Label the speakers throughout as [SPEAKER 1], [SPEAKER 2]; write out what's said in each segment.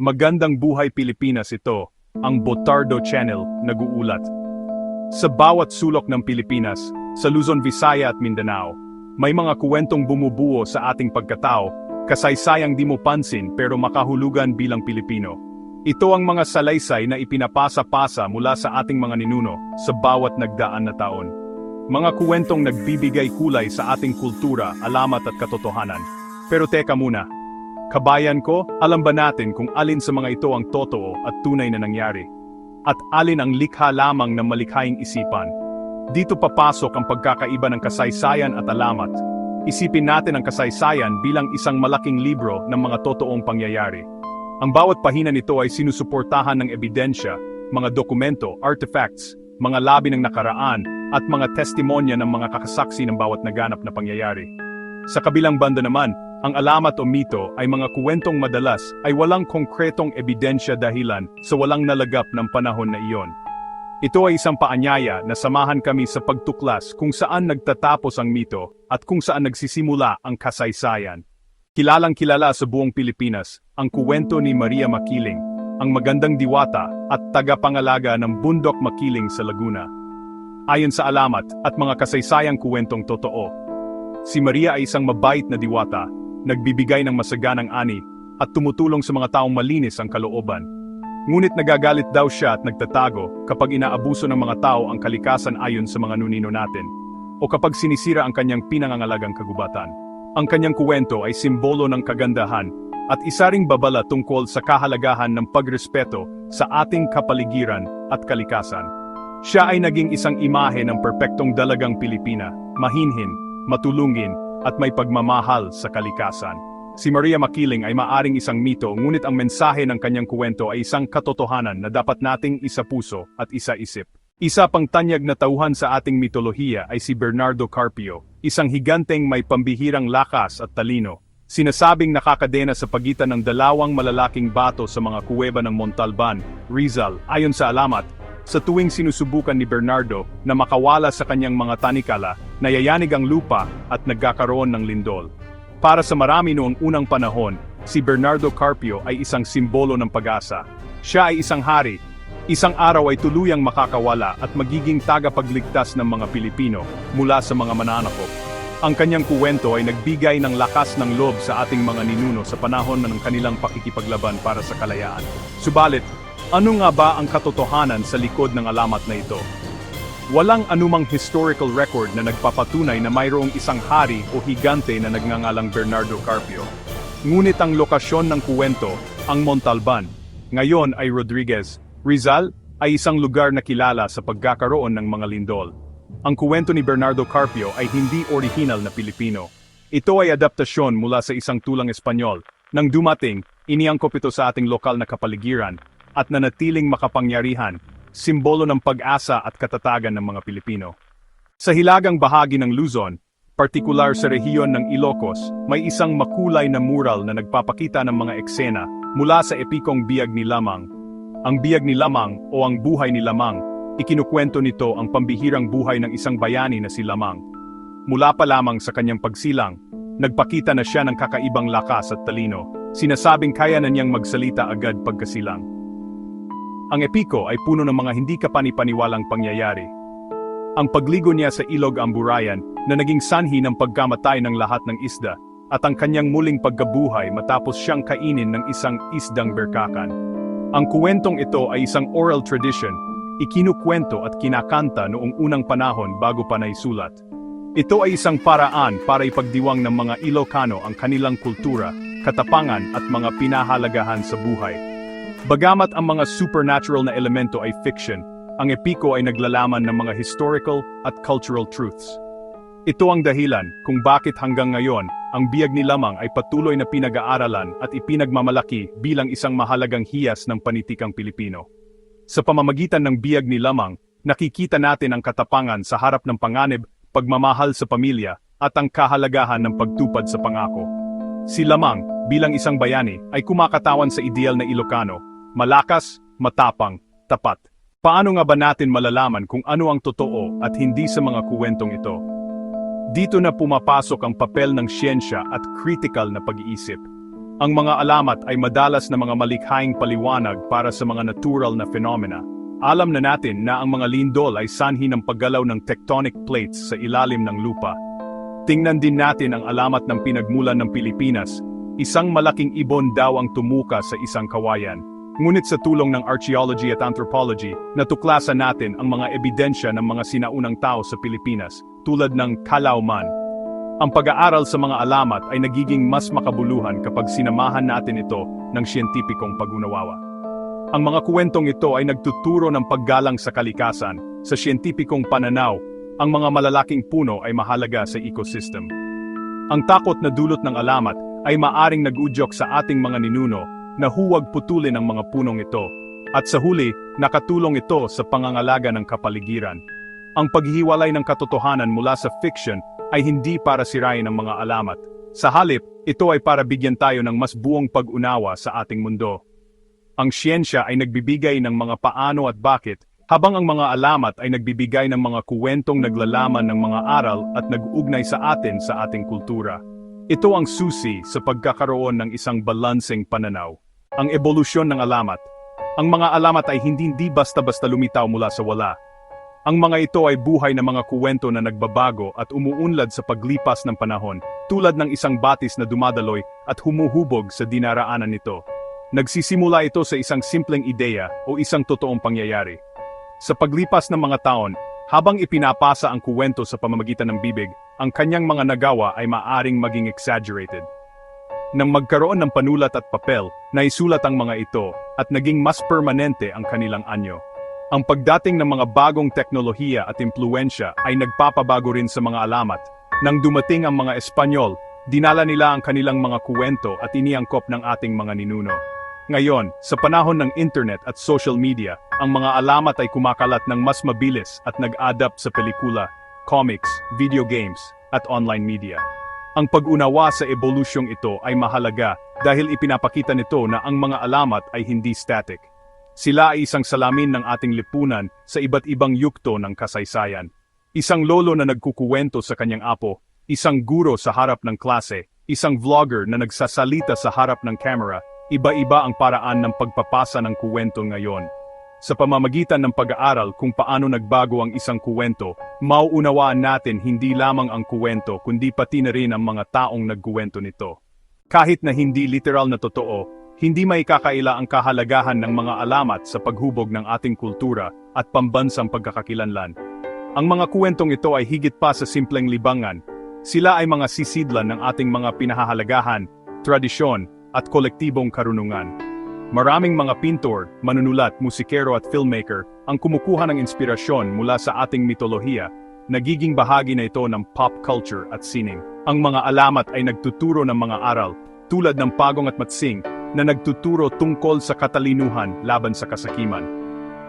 [SPEAKER 1] Magandang Buhay Pilipinas ito, ang Botardo Channel nag-uulat. Sa bawat sulok ng Pilipinas, sa Luzon, Visaya at Mindanao, may mga kuwentong bumubuo sa ating pagkatao, kasaysayang di mo pansin pero makahulugan bilang Pilipino. Ito ang mga salaysay na ipinapasa-pasa mula sa ating mga ninuno sa bawat nagdaan na taon. Mga kuwentong nagbibigay kulay sa ating kultura, alamat at katotohanan. Pero teka muna, Kabayan ko, alam ba natin kung alin sa mga ito ang totoo at tunay na nangyari? At alin ang likha lamang ng malikhaing isipan? Dito papasok ang pagkakaiba ng kasaysayan at alamat. Isipin natin ang kasaysayan bilang isang malaking libro ng mga totoong pangyayari. Ang bawat pahina nito ay sinusuportahan ng ebidensya, mga dokumento, artifacts, mga labi ng nakaraan, at mga testimonya ng mga kakasaksi ng bawat naganap na pangyayari. Sa kabilang banda naman, ang alamat o mito ay mga kuwentong madalas ay walang konkretong ebidensya dahilan sa walang nalagap ng panahon na iyon. Ito ay isang paanyaya na samahan kami sa pagtuklas kung saan nagtatapos ang mito at kung saan nagsisimula ang kasaysayan. Kilalang kilala sa buong Pilipinas ang kuwento ni Maria Makiling, ang magandang diwata at tagapangalaga ng Bundok Makiling sa Laguna. Ayon sa alamat at mga kasaysayang kuwentong totoo, si Maria ay isang mabait na diwata nagbibigay ng masaganang ani, at tumutulong sa mga taong malinis ang kalooban. Ngunit nagagalit daw siya at nagtatago kapag inaabuso ng mga tao ang kalikasan ayon sa mga nunino natin, o kapag sinisira ang kanyang pinangangalagang kagubatan. Ang kanyang kuwento ay simbolo ng kagandahan at isa ring babala tungkol sa kahalagahan ng pagrespeto sa ating kapaligiran at kalikasan. Siya ay naging isang imahe ng perpektong dalagang Pilipina, mahinhin, matulungin, at may pagmamahal sa kalikasan. Si Maria Makiling ay maaring isang mito ngunit ang mensahe ng kanyang kuwento ay isang katotohanan na dapat nating isa-puso at isa-isip. Isa pang tanyag na tauhan sa ating mitolohiya ay si Bernardo Carpio, isang higanteng may pambihirang lakas at talino. Sinasabing nakakadena sa pagitan ng dalawang malalaking bato sa mga kuweba ng Montalban, Rizal, ayon sa alamat, sa tuwing sinusubukan ni Bernardo na makawala sa kanyang mga tanikala, nayayanig ang lupa at nagkakaroon ng lindol. Para sa marami noong unang panahon, si Bernardo Carpio ay isang simbolo ng pag-asa. Siya ay isang hari. Isang araw ay tuluyang makakawala at magiging tagapagligtas ng mga Pilipino mula sa mga mananakop. Ang kanyang kuwento ay nagbigay ng lakas ng loob sa ating mga ninuno sa panahon ng kanilang pakikipaglaban para sa kalayaan. Subalit, ano nga ba ang katotohanan sa likod ng alamat na ito? Walang anumang historical record na nagpapatunay na mayroong isang hari o higante na nagngangalang Bernardo Carpio. Ngunit ang lokasyon ng kuwento, ang Montalban, ngayon ay Rodriguez, Rizal, ay isang lugar na kilala sa pagkakaroon ng mga lindol. Ang kuwento ni Bernardo Carpio ay hindi original na Pilipino. Ito ay adaptasyon mula sa isang tulang Espanyol. Nang dumating, iniangkop ito sa ating lokal na kapaligiran at nanatiling makapangyarihan simbolo ng pag-asa at katatagan ng mga Pilipino. Sa hilagang bahagi ng Luzon, partikular sa rehiyon ng Ilocos, may isang makulay na mural na nagpapakita ng mga eksena mula sa epikong biyag ni Lamang. Ang biyag ni Lamang o ang buhay ni Lamang, ikinukwento nito ang pambihirang buhay ng isang bayani na si Lamang. Mula pa lamang sa kanyang pagsilang, nagpakita na siya ng kakaibang lakas at talino. Sinasabing kaya na niyang magsalita agad pagkasilang. Ang epiko ay puno ng mga hindi kapanipaniwalang pangyayari. Ang pagligo niya sa ilog Amburayan na naging sanhi ng pagkamatay ng lahat ng isda at ang kanyang muling pagkabuhay matapos siyang kainin ng isang isdang berkakan. Ang kuwentong ito ay isang oral tradition, ikinukwento at kinakanta noong unang panahon bago pa naisulat. Ito ay isang paraan para ipagdiwang ng mga Ilocano ang kanilang kultura, katapangan at mga pinahalagahan sa buhay. Bagamat ang mga supernatural na elemento ay fiction, ang epiko ay naglalaman ng mga historical at cultural truths. Ito ang dahilan kung bakit hanggang ngayon, ang biyag ni Lamang ay patuloy na pinag-aaralan at ipinagmamalaki bilang isang mahalagang hiyas ng panitikang Pilipino. Sa pamamagitan ng biyag ni Lamang, nakikita natin ang katapangan sa harap ng panganib, pagmamahal sa pamilya, at ang kahalagahan ng pagtupad sa pangako. Si Lamang, bilang isang bayani, ay kumakatawan sa ideal na Ilocano, malakas, matapang, tapat. Paano nga ba natin malalaman kung ano ang totoo at hindi sa mga kuwentong ito? Dito na pumapasok ang papel ng siyensya at critical na pag-iisip. Ang mga alamat ay madalas na mga malikhaing paliwanag para sa mga natural na phenomena. Alam na natin na ang mga lindol ay sanhi ng paggalaw ng tectonic plates sa ilalim ng lupa. Tingnan din natin ang alamat ng pinagmulan ng Pilipinas. Isang malaking ibon daw ang tumuka sa isang kawayan. Ngunit sa tulong ng archaeology at anthropology, natuklasan natin ang mga ebidensya ng mga sinaunang tao sa Pilipinas, tulad ng Kalauman, ang pag-aaral sa mga alamat ay nagiging mas makabuluhan kapag sinamahan natin ito ng siyentipikong pag-unawawa. Ang mga kwentong ito ay nagtuturo ng paggalang sa kalikasan, sa siyentipikong pananaw, ang mga malalaking puno ay mahalaga sa ecosystem. Ang takot na dulot ng alamat ay maaring nag-udyok sa ating mga ninuno na huwag putulin ang mga punong ito, at sa huli, nakatulong ito sa pangangalaga ng kapaligiran. Ang paghihiwalay ng katotohanan mula sa fiction ay hindi para sirain ang mga alamat. Sa halip, ito ay para bigyan tayo ng mas buong pag-unawa sa ating mundo. Ang siyensya ay nagbibigay ng mga paano at bakit, habang ang mga alamat ay nagbibigay ng mga kuwentong naglalaman ng mga aral at nag-ugnay sa atin sa ating kultura. Ito ang susi sa pagkakaroon ng isang balanseng pananaw. Ang ebolusyon ng alamat. Ang mga alamat ay hindi hindi basta-basta lumitaw mula sa wala. Ang mga ito ay buhay na mga kuwento na nagbabago at umuunlad sa paglipas ng panahon, tulad ng isang batis na dumadaloy at humuhubog sa dinaraanan nito. Nagsisimula ito sa isang simpleng ideya o isang totoong pangyayari. Sa paglipas ng mga taon, habang ipinapasa ang kuwento sa pamamagitan ng bibig, ang kanyang mga nagawa ay maaring maging exaggerated. Nang magkaroon ng panulat at papel, naisulat ang mga ito at naging mas permanente ang kanilang anyo. Ang pagdating ng mga bagong teknolohiya at impluensya ay nagpapabago rin sa mga alamat. Nang dumating ang mga Espanyol, dinala nila ang kanilang mga kuwento at iniangkop ng ating mga ninuno. Ngayon, sa panahon ng internet at social media, ang mga alamat ay kumakalat ng mas mabilis at nag-adapt sa pelikula, comics, video games, at online media. Ang pag-unawa sa evolusyong ito ay mahalaga dahil ipinapakita nito na ang mga alamat ay hindi static. Sila ay isang salamin ng ating lipunan sa iba't ibang yukto ng kasaysayan. Isang lolo na nagkukuwento sa kanyang apo, isang guro sa harap ng klase, isang vlogger na nagsasalita sa harap ng camera, iba-iba ang paraan ng pagpapasa ng kuwento ngayon. Sa pamamagitan ng pag-aaral kung paano nagbago ang isang kuwento, mauunawaan natin hindi lamang ang kuwento kundi pati na rin ang mga taong nagkuwento nito. Kahit na hindi literal na totoo, hindi may kakaila ang kahalagahan ng mga alamat sa paghubog ng ating kultura at pambansang pagkakakilanlan. Ang mga kuwentong ito ay higit pa sa simpleng libangan. Sila ay mga sisidlan ng ating mga pinahahalagahan, tradisyon, at kolektibong karunungan. Maraming mga pintor, manunulat, musikero at filmmaker ang kumukuha ng inspirasyon mula sa ating mitolohiya, nagiging bahagi na ito ng pop culture at sining. Ang mga alamat ay nagtuturo ng mga aral, tulad ng pagong at matsing, na nagtuturo tungkol sa katalinuhan laban sa kasakiman.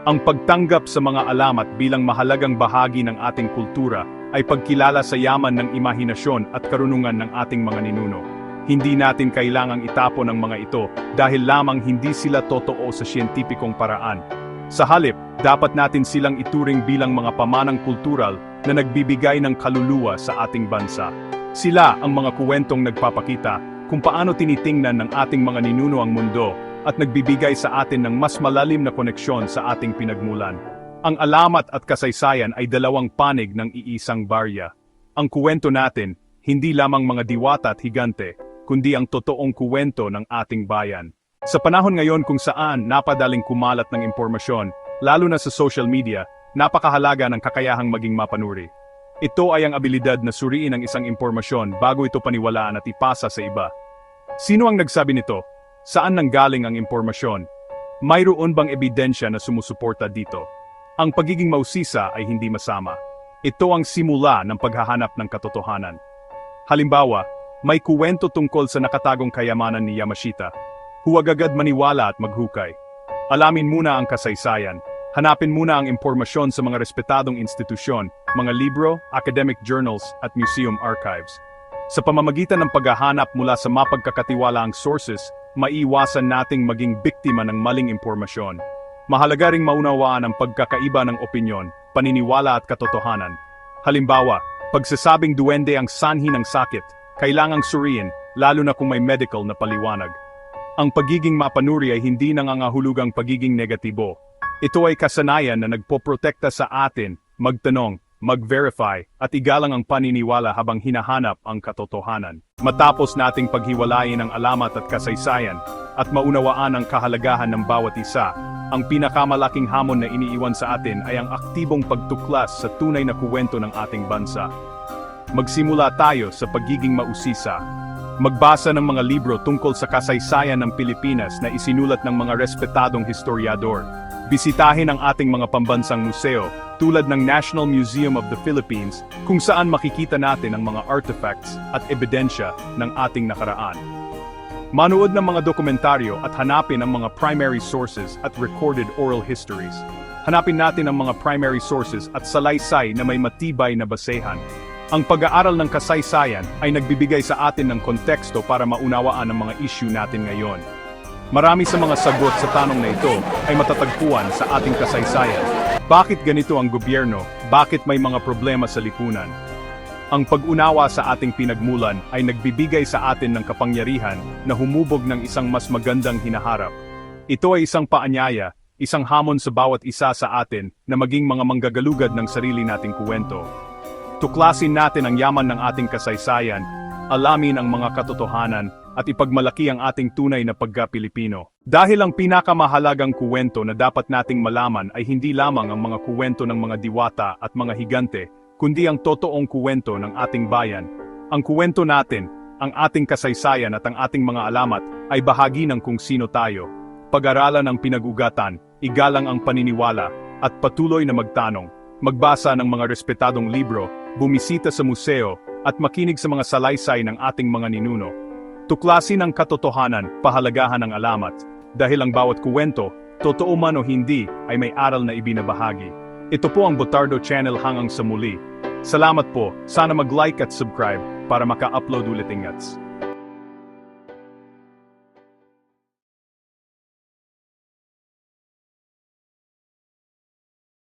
[SPEAKER 1] Ang pagtanggap sa mga alamat bilang mahalagang bahagi ng ating kultura ay pagkilala sa yaman ng imahinasyon at karunungan ng ating mga ninuno. Hindi natin kailangang itapon ang mga ito dahil lamang hindi sila totoo sa siyentipikong paraan. Sa halip, dapat natin silang ituring bilang mga pamanang kultural na nagbibigay ng kaluluwa sa ating bansa. Sila ang mga kuwentong nagpapakita kung paano tinitingnan ng ating mga ninuno ang mundo at nagbibigay sa atin ng mas malalim na koneksyon sa ating pinagmulan. Ang alamat at kasaysayan ay dalawang panig ng iisang barya. Ang kuwento natin, hindi lamang mga diwata at higante, kundi ang totoong kuwento ng ating bayan. Sa panahon ngayon kung saan napadaling kumalat ng impormasyon, lalo na sa social media, napakahalaga ng kakayahang maging mapanuri. Ito ay ang abilidad na suriin ang isang impormasyon bago ito paniwalaan at ipasa sa iba. Sino ang nagsabi nito? Saan nanggaling ang impormasyon? Mayroon bang ebidensya na sumusuporta dito? Ang pagiging mausisa ay hindi masama. Ito ang simula ng paghahanap ng katotohanan. Halimbawa, may kuwento tungkol sa nakatagong kayamanan ni Yamashita. Huwag agad maniwala at maghukay. Alamin muna ang kasaysayan. Hanapin muna ang impormasyon sa mga respetadong institusyon, mga libro, academic journals, at museum archives. Sa pamamagitan ng paghahanap mula sa mapagkakatiwalaang sources, maiiwasan nating maging biktima ng maling impormasyon. Mahalaga ring maunawaan ang pagkakaiba ng opinyon, paniniwala at katotohanan. Halimbawa, pagsasabing duwende ang sanhi ng sakit, kailangang suriin, lalo na kung may medical na paliwanag. Ang pagiging mapanuri ay hindi nangangahulugang pagiging negatibo. Ito ay kasanayan na nagpoprotekta sa atin, magtanong, mag-verify, at igalang ang paniniwala habang hinahanap ang katotohanan. Matapos nating paghiwalayin ang alamat at kasaysayan, at maunawaan ang kahalagahan ng bawat isa, ang pinakamalaking hamon na iniiwan sa atin ay ang aktibong pagtuklas sa tunay na kuwento ng ating bansa. Magsimula tayo sa pagiging mausisa. Magbasa ng mga libro tungkol sa kasaysayan ng Pilipinas na isinulat ng mga respetadong historiador. Bisitahin ang ating mga pambansang museo, tulad ng National Museum of the Philippines, kung saan makikita natin ang mga artifacts at ebidensya ng ating nakaraan. Manood ng mga dokumentaryo at hanapin ang mga primary sources at recorded oral histories. Hanapin natin ang mga primary sources at salaysay na may matibay na basehan. Ang pag-aaral ng kasaysayan ay nagbibigay sa atin ng konteksto para maunawaan ang mga issue natin ngayon. Marami sa mga sagot sa tanong na ito ay matatagpuan sa ating kasaysayan. Bakit ganito ang gobyerno? Bakit may mga problema sa lipunan? Ang pag-unawa sa ating pinagmulan ay nagbibigay sa atin ng kapangyarihan na humubog ng isang mas magandang hinaharap. Ito ay isang paanyaya, isang hamon sa bawat isa sa atin na maging mga manggagalugad ng sarili nating kuwento. Tuklasin natin ang yaman ng ating kasaysayan, alamin ang mga katotohanan, at ipagmalaki ang ating tunay na pagka-Pilipino. Dahil ang pinakamahalagang kuwento na dapat nating malaman ay hindi lamang ang mga kuwento ng mga diwata at mga higante, kundi ang totoong kuwento ng ating bayan. Ang kuwento natin, ang ating kasaysayan at ang ating mga alamat ay bahagi ng kung sino tayo. Pag-aralan ang pinag-ugatan, igalang ang paniniwala, at patuloy na magtanong, magbasa ng mga respetadong libro, bumisita sa museo, at makinig sa mga salaysay ng ating mga ninuno. Tuklasin ang katotohanan, pahalagahan ng alamat, dahil ang bawat kuwento, totoo man o hindi, ay may aral na ibinabahagi. Ito po ang Botardo Channel hanggang sa muli. Salamat po, sana mag-like at subscribe para maka-upload ulit ingats.